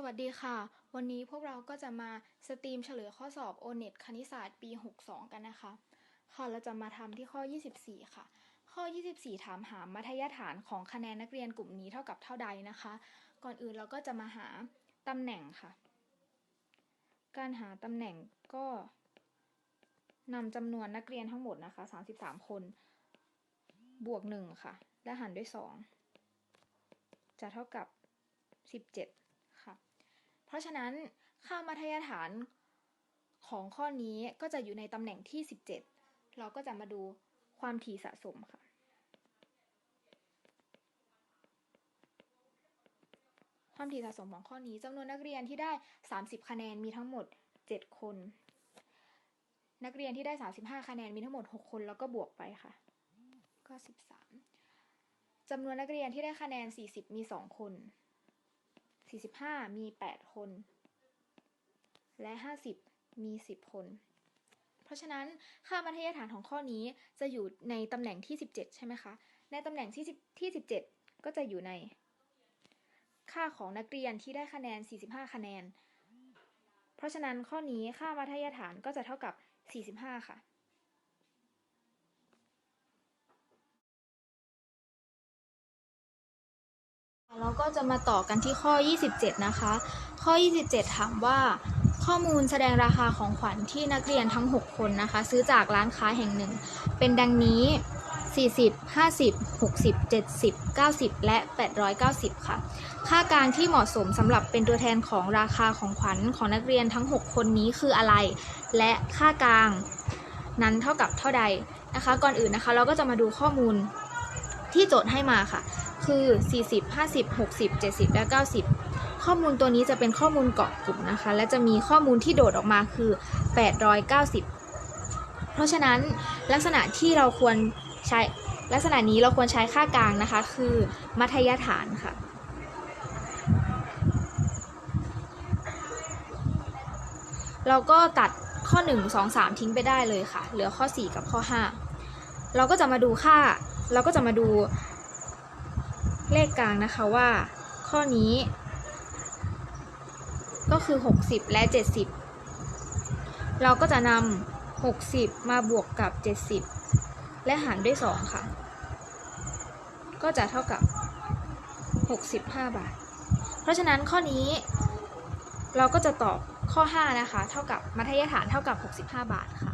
สวัสดีค่ะ วันนี้พวกเราก็จะมาสตรีมเฉลยข้อสอบ o n e t คณิตศาสตร์ปี 62 กันนะคะ ค่ะ เราจะมาทำที่ข้อ 24 ค่ะ ข้อ 24 ถามหามัธยฐานของคะแนนนักเรียนกลุ่มนี้เท่ากับเท่าใดนะคะ ก่อนอื่นเราก็จะมาหาตำแหน่งค่ะ การหาตำแหน่งก็นำจำนวนนักเรียนทั้งหมดนะคะ 33 คน บวก 1 ค่ะ และหารด้วย 2 จะเท่ากับ 17 เพราะฉะนั้นค่ามัธยฐานของข้อนี้ก็จะอยู่ในตำแหน่งที่ 17 เราก็จะมาดูความถี่สะสมค่ะ ความถี่สะสมของข้อนี้จำนวนนักเรียนที่ได้ 30 คะแนนมีทั้งหมด 7 คน นักเรียนที่ได้ 35 คะแนนมีทั้งหมด 6 คนแล้วก็บวกไปค่ะ ก็ 13จำนวนนักเรียนที่ได้คะแนน 40 มี 2 คน 45 มี 8 คน และ 50 มี 10 คน เพราะฉะนั้นค่ามัธยฐานของข้อนี้จะอยู่ในตำแหน่งที่ 17 ใช่ไหมคะ ในตำแหน่งที่10ที่ 17 ก็จะอยู่ใน ค่าของนักเรียนที่ได้คะแนน 45 คะแนน เพราะฉะนั้นข้อนี้ค่ามัธยฐานก็จะเท่ากับ 45 ค่ะ เราก็จะมาต่อกันที่ข้อ 27 นะคะ ข้อ 27 ถามว่าข้อมูลแสดงราคาของขวัญที่นักเรียนทั้ง 6 คนนะคะ ซื้อจากร้านค้าแห่งหนึ่ง เป็นดังนี้ 40 50 60 70 90 และ 890 ค่ะ ค่ากลางที่เหมาะสมสำหรับเป็นตัวแทนของราคาของขวัญของนักเรียนทั้ง 6 คนนี้คืออะไร และค่ากลางนั้นเท่ากับเท่าใดนะคะ ก่อนอื่นนะคะ เราก็จะมาดูข้อมูลที่โจทย์ให้มาค่ะ คือ 40 50 60 70 และ 90 ข้อมูลตัวนี้จะเป็นข้อมูลเกาะกลุ่มนะคะ และจะมีข้อมูลที่โดดออกมาคือ 890 เพราะฉะนั้นลักษณะที่เราควรใช้ลักษณะนี้เราควรใช้ค่ากลางนะคะ คือมัธยฐานค่ะเราก็ตัดข้อ 1 2 3 ทิ้งไปได้เลยค่ะ เหลือข้อ 4 กับข้อ 5 เราก็จะมาดูค่า เราก็จะมาดู เลขกลางนะคะว่า ข้อนี้ ก็คือ 60 และ 70 เราก็จะนำ60 มาบวกกับ 70 และหารด้วย 2 ค่ะ ก็จะเท่ากับ 65 บาท เพราะฉะนั้นข้อนี้ เราก็จะตอบข้อ 5 นะคะ เท่ากับมัธยฐานเท่ากับ 65 บาทค่ะ